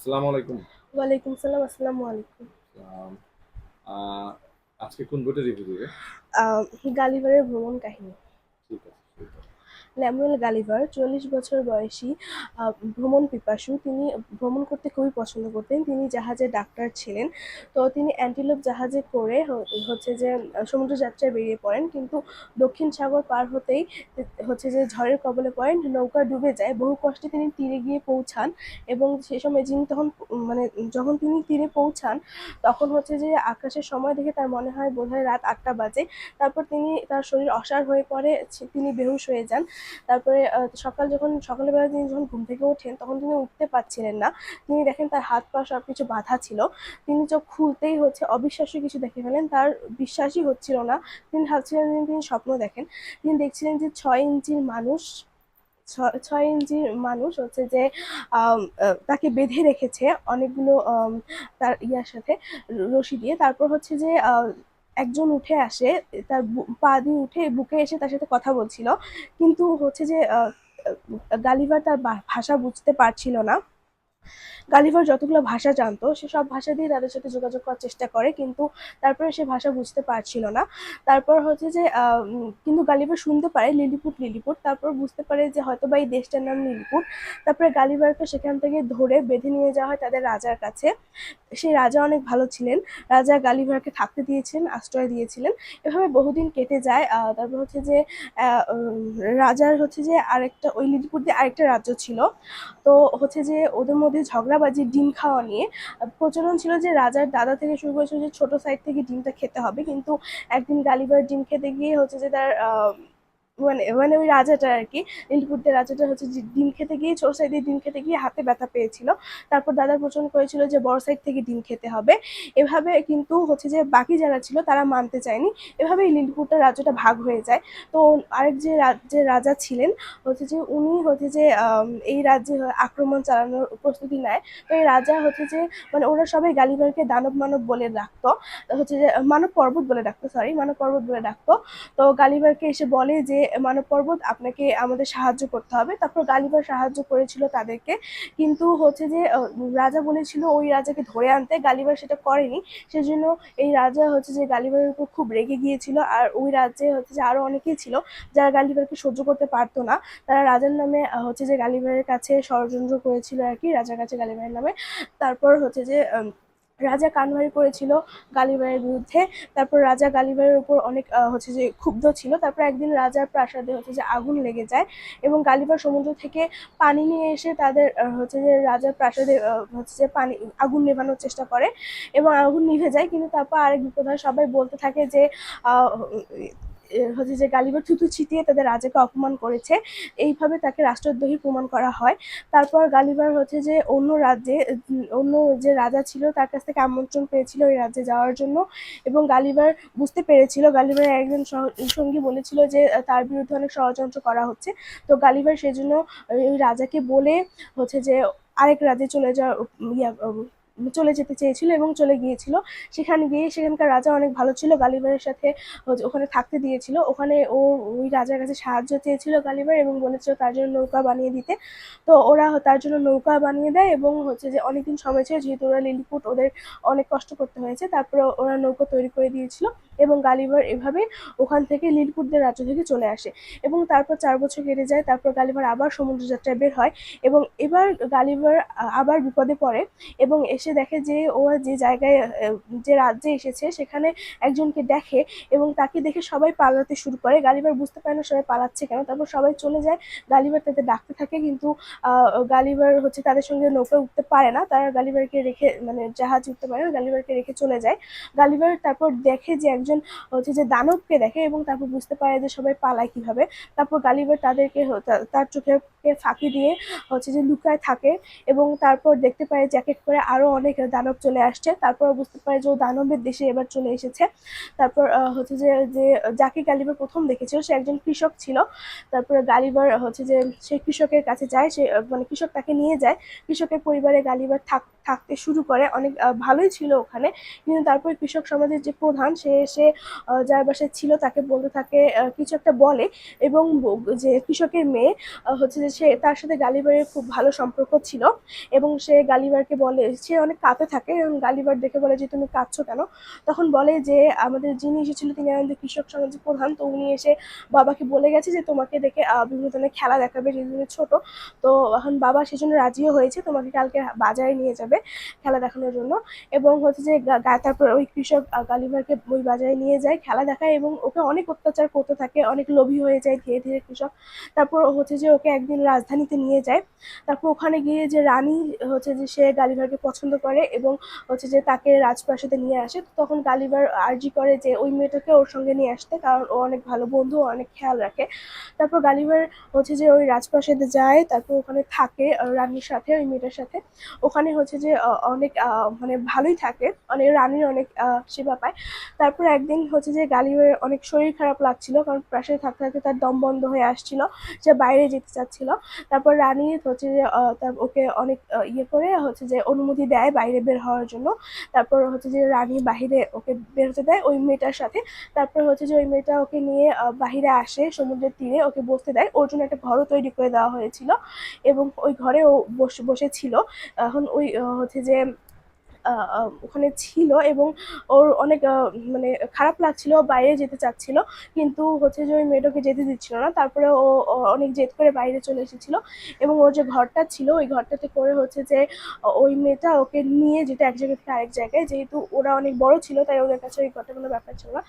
আসসালামু আলাইকুম। ওয়ালাইকুম সালাম আসসালামু আলাইকুম। আজকে কোন বইটা রিভিউ দিবে গালিবারের ভ্রমণ কাহিনী। ঠিক আছে। ল্যামুয়েল গালিভার, চল্লিশ বছর বয়সী ভ্রমণ পিপাসু, তিনি ভ্রমণ করতে খুবই পছন্দ করতেন। তিনি জাহাজে ডাক্তার ছিলেন। তো তিনি অ্যান্টিলোপ জাহাজে করে হচ্ছে যে সমুদ্র যাত্রায় বেরিয়ে পড়েন। কিন্তু দক্ষিণ সাগর পার হতেই হচ্ছে যে, ঝড়ের কবলে পড়েন, নৌকা ডুবে যায়। বহু কষ্টে তিনি তীরে গিয়ে পৌঁছান এবং সে সময় যিনি তখন মানে যখন তিনি তীরে পৌঁছান, তখন হচ্ছে যে, আকাশের সময় দেখে তার মনে হয় বোধহয় রাত আটটা বাজে। তারপর তিনি তার শরীর অসাড় হয়ে পড়ে তিনি বেহুশ হয়ে যান। তারপরে সকাল যখন সকালবেলা তিনি যখন ঘুম থেকে ওঠেন, তখন তিনি উঠতে পারছিলেন না। তিনি দেখেন তার হাত পা সব কিছু বাঁধা ছিল। তিনি চোখ খুলতেই হচ্ছে, অবিশ্বাস্য কিছু দেখে ফেলেন। তার বিশ্বাসই হচ্ছিল না। তিনি ভাবছিলেন তিনি স্বপ্ন দেখেন। তিনি দেখছিলেন যে ছয় ইঞ্চির মানুষ, ছয় ইঞ্চির মানুষ হচ্ছে যে তাকে বেঁধে রেখেছে অনেকগুলো তার ইয়ার সাথে রশি দিয়ে। তারপর হচ্ছে যে একজন উঠে আসে, তার পা দিয়ে উঠে বুকে এসে তার সাথে কথা বলছিল। কিন্তু হচ্ছে যে গালিভার তার ভাষা বুঝতে পারছিল না। গালিভার যতগুলো ভাষা জানতো, সে সব ভাষা দিয়ে তাদের সাথে যোগাযোগ করার চেষ্টা করে, কিন্তু তারপরে সে ভাষা বুঝতে পারছিল না। তারপর হচ্ছে যে কিন্তু গালিভার শুনতে পারে লিলিপুট লিলিপুট। তারপর বুঝতে পারে যে হয়তো বা এই দেশটার নাম লিলিপুট। তারপরে গালিভারকে সেখান থেকে ধরে বেঁধে নিয়ে যাওয়া হয় তাদের রাজার কাছে। সেই রাজা অনেক ভালো ছিলেন। রাজা গালিভারকে থাকতে দিয়েছিলেন আশ্রয় দিয়েছিলেন। এভাবে বহুদিন কেটে যায়। তারপর হচ্ছে যে রাজার হচ্ছে যে আরেকটা, ওই লিলিপুট দিয়ে আরেকটা রাজ্য ছিল। তো হচ্ছে যে, ওদের মধ্যে ঝগড়াবাজি ডিম খাওয়া নিয়ে প্রচলন ছিল যে রাজার দাদা থেকে শুরু করেছিল যে ছোট সাইড থেকে ডিমটা খেতে হবে। কিন্তু একদিন গালিবার ডিম খেতে গিয়ে হচ্ছে যে তার মানে মানে ওই রাজাটা আর কি নীলপুরদের রাজাটা হচ্ছে যে ডিম খেতে গিয়ে ছোট সাইড দিয়ে ডিম খেতে গিয়ে হাতে ব্যথা পেয়েছিল। তারপর দাদা প্রচলন করেছিল যে, বড় সাইড থেকে ডিম খেতে হবে। এভাবে কিন্তু হচ্ছে যে, বাকি যারা ছিল তারা মানতে চায়নি। এভাবে এই নীলপুরটা রাজ্যটা ভাগ হয়ে যায়। তো আরেক যে রাজ্যের রাজা ছিলেন, হচ্ছে যে উনি হচ্ছে যে এই রাজ্যে আক্রমণ চালানোর প্রস্তুতি নেয়। তো এই রাজা হচ্ছে যে মানে ওরা সবাই গালিবারকে দানব মানব বলে ডাকতো। হচ্ছে যে, মানব পর্বত বলে ডাকতো সরি মানব পর্বত বলে ডাকতো। তো গালিবারকে এসে বলে যে মানব পর্বত আপনাকে আমাদের সাহায্য করতে হবে। তারপর গালিবার সাহায্য করেছিল তাদেরকে। কিন্তু হচ্ছে যে রাজা বলেছিল ওই রাজাকে ধরে আনতে। গালিবার সেটা করেনি। সেজন্য এই রাজা হচ্ছে যে গালিবারের উপর খুব রেগে গিয়েছিল। আর ওই রাজ্যে হচ্ছে যে আরও অনেকেই ছিল যারা গালিবারকে সহ্য করতে পারতো না। তারা রাজার নামে হচ্ছে যে গালিবারের কাছে ষড়যন্ত্র করেছিল আর কি, রাজার কাছে গালিবারের নামে। তারপর হচ্ছে যে রাজা কানভারি করেছিল গালিবারের বিরুদ্ধে। তারপর রাজা গালিবারের উপর অনেক হচ্ছে যে ক্ষুব্ধ ছিল। তারপর একদিন রাজার প্রাসাদে হচ্ছে যে আগুন লেগে যায় এবং গালিবার সমুদ্র থেকে পানি নিয়ে এসে তাদের হচ্ছে যে রাজার প্রাসাদে হচ্ছে যে পানি, আগুন নেভানোর চেষ্টা করে এবং আগুন নিভে যায়। কিন্তু তারপর আরেক বিপদ হয় সবাই বলতে থাকে যে হচ্ছে যে গালিবার থুতু ছিটিয়ে তাদের রাজাকে অপমান করেছে, এইভাবে তাকে রাষ্ট্রদ্রোহী প্রমাণ করা হয়। তারপর গালিবার হচ্ছে যে অন্য রাজ্যে, অন্য যে রাজা ছিল তার কাছ থেকে আমন্ত্রণ পেয়েছিল ওই রাজ্যে যাওয়ার জন্য এবং গালিবার বুঝতে পেরেছিল গালিবারের একজন সঙ্গী বলেছিল যে তার বিরুদ্ধে অনেক ষড়যন্ত্র করা হচ্ছে। তো গালিবার সেজন্য ওই রাজাকে বলে হচ্ছে যে আরেক রাজ্যে চলে যাওয়ার ইয়া চলে যেতে চেয়েছিল এবং চলে গিয়েছিল। সেখানে গিয়ে সেখানকার রাজা অনেক ভালো ছিল। গালিবারের সাথে ওখানে থাকতে দিয়েছিল। ওখানে ও ওই রাজার কাছে সাহায্য চেয়েছিল গালিবার এবং বলেছিল তার জন্য নৌকা বানিয়ে দিতে। তো ওরা তার জন্য নৌকা বানিয়ে দেয় এবং হচ্ছে যে অনেকদিন সময় ছিল, যেহেতু ওরা লিলিপুট ওদের অনেক কষ্ট করতে হয়েছে, তারপরে ওরা নৌকা তৈরি করে দিয়েছিল এবং গালিবার এভাবে ওখান থেকে লিলিপুটদের রাজ্য থেকে চলে আসে এবং তারপর চার বছর কেটে যায়, তারপর গালিবার আবার সমুদ্র যাত্রায় বের হয় এবং এবার গালিবার আবার বিপদে পড়ে এবং এসে দেখে যে ও যে জায়গায় যে রাজ্যে এসেছে সেখানে একজনকে দেখে এবং তাকে দেখে সবাই পালাতে শুরু করে। গালিবার বুঝতে পারে না সবাই পালাচ্ছে কেন। তারপর সবাই চলে যায়। গালিবার তাদের ডাকতে থাকে কিন্তু গালিবার হচ্ছে তাদের সঙ্গে নৌকায় উঠতে পারে না। তারা গালিবারকে রেখে মানে জাহাজ উঠতে পারে না, গালিবারকে রেখে চলে যায়। গালিবার তারপর দেখে যে একজন হচ্ছে যে দানবকে দেখে এবং তারপর বুঝতে পারে যে সবাই পালায় কীভাবে। তারপর গালিবার তাদেরকে তার চোখে ফাঁকি দিয়ে হচ্ছে যে লুকায় থাকে এবং তারপর দেখতে পায় এক করে আরও অনেক দানব চলে আসছে। তারপর বুঝতে পারে যে ও দানবের দেশে এবার চলে এসেছে। তারপর হচ্ছে যে যে যাকে গালিবার প্রথম দেখেছিল, সে একজন কৃষক ছিল। তারপর গালিবার, হচ্ছে যে, সে কৃষকের কাছে যায়। সে মানে কৃষক তাকে নিয়ে যায়। কৃষকের পরিবারে গালিবার থাক থাকতে শুরু করে। অনেক ভালোই ছিল ওখানে। কিন্তু তারপর কৃষক সমাজের যে প্রধান, সে এসে যার বাসায় ছিল তাকে বলতে থাকে কিছু একটা বলে এবং যে কৃষকের মেয়ে হচ্ছে যে সে, তার সাথে গালিবারের খুব ভালো সম্পর্ক ছিল এবং সে গালিবারকে বলে, সে অনেক কাঁপে থাকে এবং গালিবার দেখে বলে যে, তুমি কাঁদছো কেন? তখন বলে যে, আমাদের যিনি এসেছিল তিনি আমাদের কৃষক সমাজের প্রধান, তো উনি এসে বাবাকে বলে গেছে যে, তোমাকে দেখে বিভিন্ন ধরনের খেলা দেখাবে, যেহেতু ছোট। তো এখন বাবা সেজন্য রাজিও হয়েছে। তোমাকে কালকে বাজারে নিয়ে যাবে। খেলা দেখানোর জন্য। এবং হচ্ছে যে তারপর ওই কৃষক আহ, গালিভারকে ওই বাজারে নিয়ে যায় খেলা দেখায় এবং ওকে অনেক অত্যাচার করতে থাকে অনেক লোভী হয়ে যায় ধীরে ধীরে কৃষক। তারপর হচ্ছে যে ওকে একদিন রাজধানীতে নিয়ে যায়। তারপর ওখানে গিয়ে যে রানী হচ্ছে যে সে গালিভারকে পছন্দ করে এবং হচ্ছে যে তাকে রাজপ্রাসাদে নিয়ে আসে। তখন গালিভার আর্জি করে যে ওই মেয়েটাকে ওর সঙ্গে নিয়ে আসতে কারণ ও অনেক ভালো বন্ধু অনেক খেয়াল রাখে। তারপর গালিভার হচ্ছে যে ওই রাজপ্রাসাদে যায় তারপর ওখানে থাকে রানীর সাথে ওই মেয়েটার সাথে। ওখানে হচ্ছে যে অনেক মানে ভালোই থাকে। অনেক রানীর অনেক সেবা পায়। তারপর একদিন হচ্ছে যে গালিভার অনেক শরীর খারাপ লাগছিল, কারণ প্রাসাদে থাকতে থাকতে তার দম বন্ধ হয়ে আসছিল, সে বাইরে যেতে চাচ্ছিল। তারপর রানী হচ্ছে যে ওকে অনেক ইয়ে করে হচ্ছে যে অনুমতি দেয় বাইরে বের হওয়ার জন্য। তারপর হচ্ছে যে রানী বাহিরে ওকে বেরোতে দেয় ওই মেয়েটার সাথে। তারপর হচ্ছে যে ওই মেয়েটা ওকে নিয়ে বাহিরে আসে সমুদ্রের তীরে, ওকে বসতে দেয়। ওর জন্য একটা ঘরও তৈরি করে দেওয়া হয়েছিল এবং ওই ঘরে ও বসে, বসেছিল। এখন ওই হচ্ছে যে ওখানে ছিল এবং ওর অনেক মানে খারাপ লাগছিল, বাইরে যেতে চাচ্ছিল। কিন্তু হচ্ছে যে ওই মেয়েটাকে যেতে দিচ্ছিল না। তারপরে ও ও অনেক জেদ করে বাইরে চলে এসেছিল এবং ওর যে ঘরটা ছিল, ওই ঘরটাতে করে হচ্ছে যে ওই মেয়েটা ওকে নিয়ে যেত এক জায়গা থেকে আরেক জায়গায়। যেহেতু ওরা অনেক বড় ছিল, তাই ওদের কাছে ওই ঘরটা কোনো ব্যাপার ছিল না।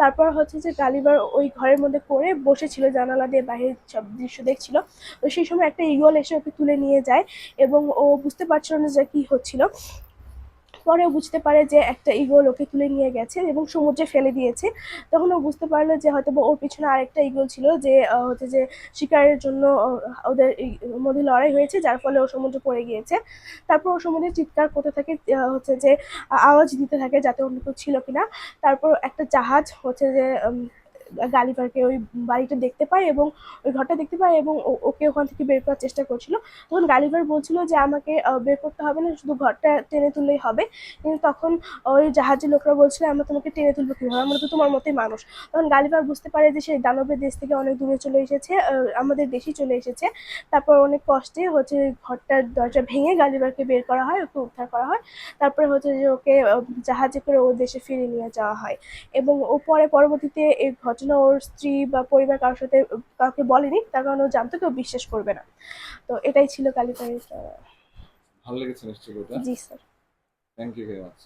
তারপর হচ্ছে যে গালিবার ওই ঘরের মধ্যে করে বসেছিল, জানালা দিয়ে বাইরের সব দৃশ্য দেখছিল। তো সেই সময় একটা ইগল এসে ওকে তুলে নিয়ে যায় এবং ও বুঝতে পারছিল না যে কি হচ্ছিল। পরে বুঝতে পারে যে একটা ইগল ওকে তুলে নিয়ে গেছে এবং সমুদ্রে ফেলে দিয়েছে। তখন ও বুঝতে পারল যে হয়তো ওর পিছনে আরেকটা ইগল ছিল যে হচ্ছে যে শিকারের জন্য ওদের মধ্যে লড়াই হয়েছে, যার ফলে ও সমুদ্রে পড়ে গিয়েছে। তারপর ও সমুদ্রে চিৎকার করতে থাকে হচ্ছে যে আওয়াজ দিতে থাকে যাতে অন্য কেউ ছিল কিনা। তারপর একটা জাহাজ হচ্ছে যে গালিভারকে ওই বাড়িটা দেখতে পায় এবং ওই ঘরটা দেখতে পায় এবং ওকে ওখান থেকে বের করার চেষ্টা করছিল। তখন গালিভার বলছিল যে, আমাকে বের করতে হবে না, শুধু ঘরটা টেনে তুললেই হবে। কিন্তু তখন ওই জাহাজের লোকরা বলছিল, আমরা তোমাকে টেনে তুলবো কীভাবে? আমরা তো তোমার মতোই মানুষ। তখন গালিবার বুঝতে পারে যে সেই দানবের দেশ থেকে অনেক দূরে চলে এসেছে আমাদের দেশেই চলে এসেছে। তারপর অনেক কষ্টে হচ্ছে ঘরটার দরজা ভেঙে গালিবারকে বের করা হয়, ওকে উদ্ধার করা হয়। তারপরে হচ্ছে যে, ওকে জাহাজে করে ও দেশে ফিরে নিয়ে যাওয়া হয়। এবং ও পরে পরবর্তীতে এই ঘটনা ওর স্ত্রী বা পরিবার কারোর সাথে কাউকে বলেনি তার কারণে ও জানতো কেউ বিশ্বাস করবে না। তো এটাই ছিল কালিবারের ভালো লেগেছে নিশ্চয়ই জি sir. Thank you very much